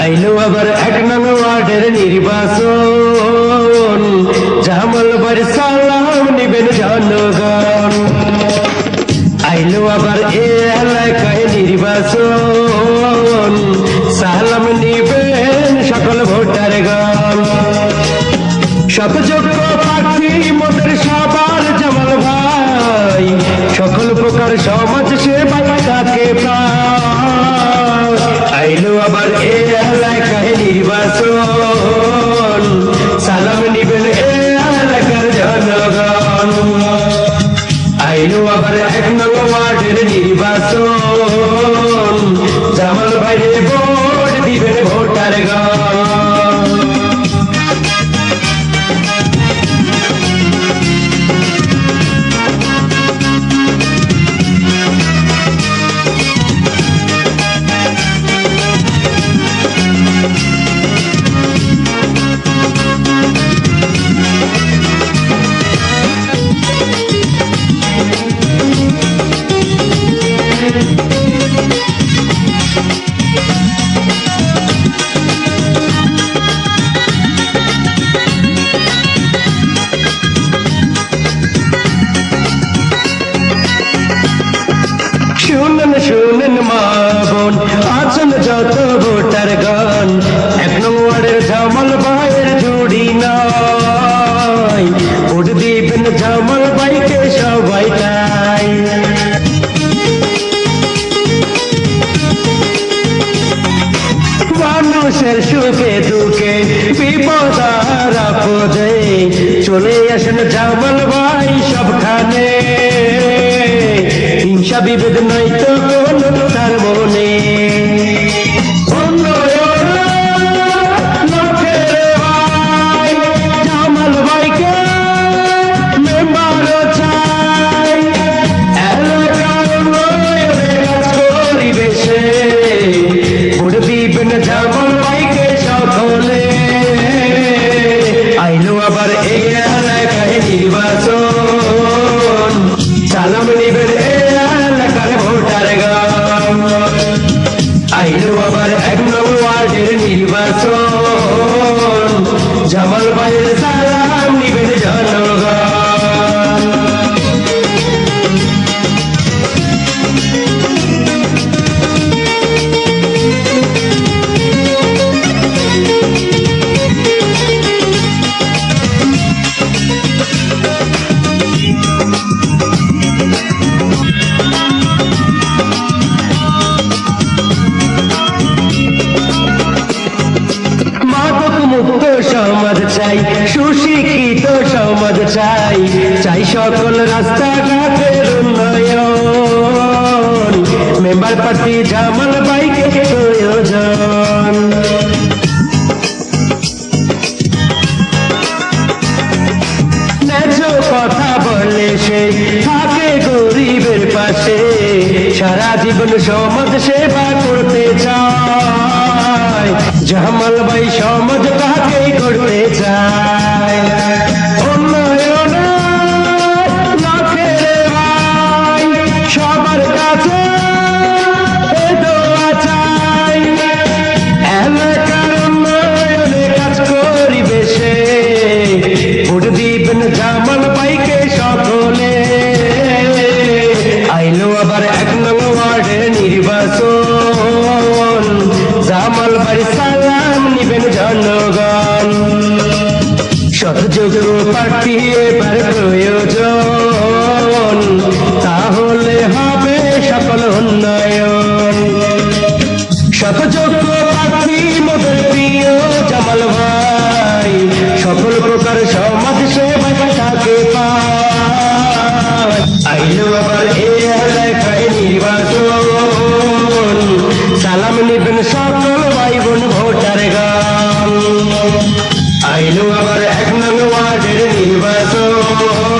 আইলো আবার এক নং ওয়ার্ডের নির্বাচন। জামাল বার সালাম নিবেন জনগণ। আইলো আবার এ এলাকায় নির্বাচন। সালাম নিবেন সকল ভোটার গণ সব যোগ্য প্রার্থী মোদের সবার জামাল ভাই। সকল প্রকার সমাজ সেবা তাকে আইলো আবার এ আইলো আবার এক নং ওয়ার্ডের নির্বাচন দিবেন বাইকে সবাই তাই। মানুষের সুখে দুঃখে বিপদ আর আপদে চলে আসেন জামাল ভাই সবখানে। হিংসা বিভেদ নয় তো চাই, সুশিক্ষিত সমাজ চাই চাই সকল রাস্তাঘাটের উন্নয়ন। মেম্বার প্রার্থী জামাল বাইকে প্রয়োজন। কথা বলে সে থাকে গরিবের পাশে। সারা জীবন সমাজ সেবা করতে চায়। জামাল ভাই সমাজ তাকে করতে চায়। প্রার্থী এবার প্রয়োজন Oh.